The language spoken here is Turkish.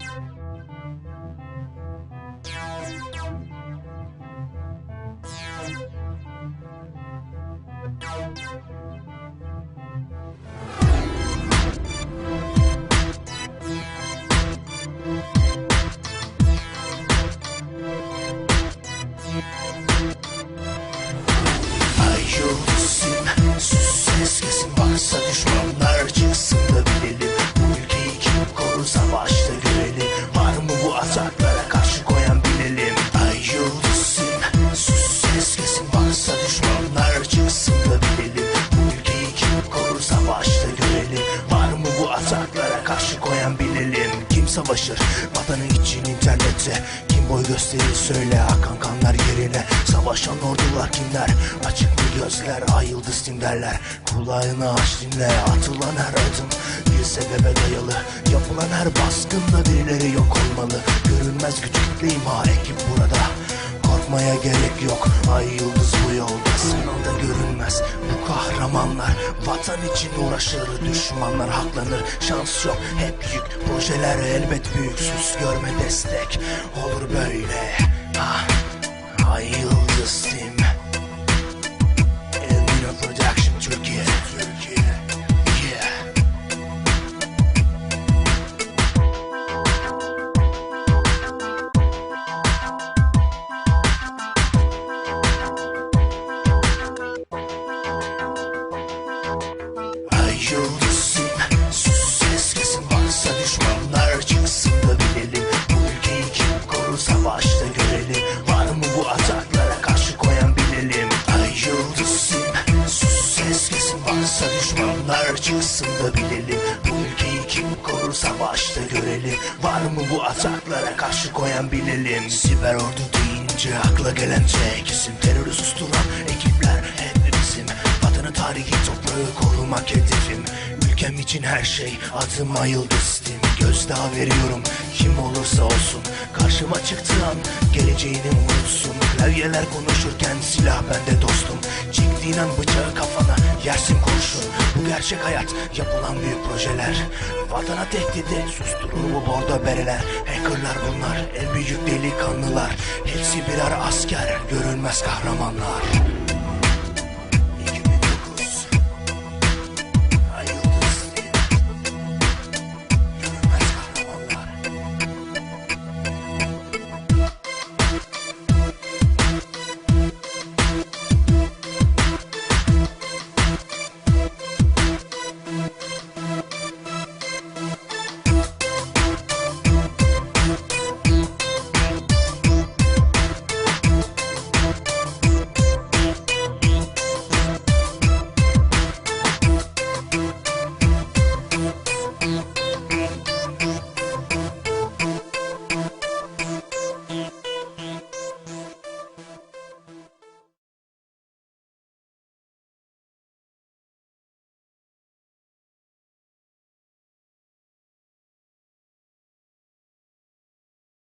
you koyan bilelim Kim savaşır? Vatanı için internette. Kim boy gösterir söyle akan kanlar yerine. Savaşan ordular kimler? Açık mı gözler ay yıldız derler Kulağını aç dinle atılan her adım Bir sebebe dayalı. Yapılan her baskında birileri yok olmalı. Görünmez güç kitle imha ekip burada. Korkmaya gerek yok Ay yıldız Vatan için uğraşır düşmanlar haklanır. Şans yok hep yük. Projeler elbet büyük sus görme destek. Olur böyle Ay yıldızım sus ses kesin varsa düşmanlar çıksın da bilelim. Bu ülkeyi kim korur savaşta görelim. Var mı bu ataklara karşı koyan bilelim. Ay sus ses kesin varsa düşmanlar çıksın da bilelim. Bu ülkeyi kim korur savaşta görelim. Var mı bu ataklara karşı koyan bilelim. Siber ordu deyince akla gelen tek isim Terörü susturan ekipler hep tarihi toprağı korumak hedefim. Ülkem için her şey adıma yıldızdım Gözdağı veriyorum kim olursa olsun. Karşıma çıktığı an geleceğini unutsun. Klavyeler konuşurken silah bende dostum. Çektiğin an bıçağı kafana yersin kurşun. Bu gerçek hayat yapılan büyük projeler. Vatana tehdidi susturur bu bordo bereler. Hackerlar bunlar en büyük delikanlılar. Hepsi birer asker görünmez kahramanlar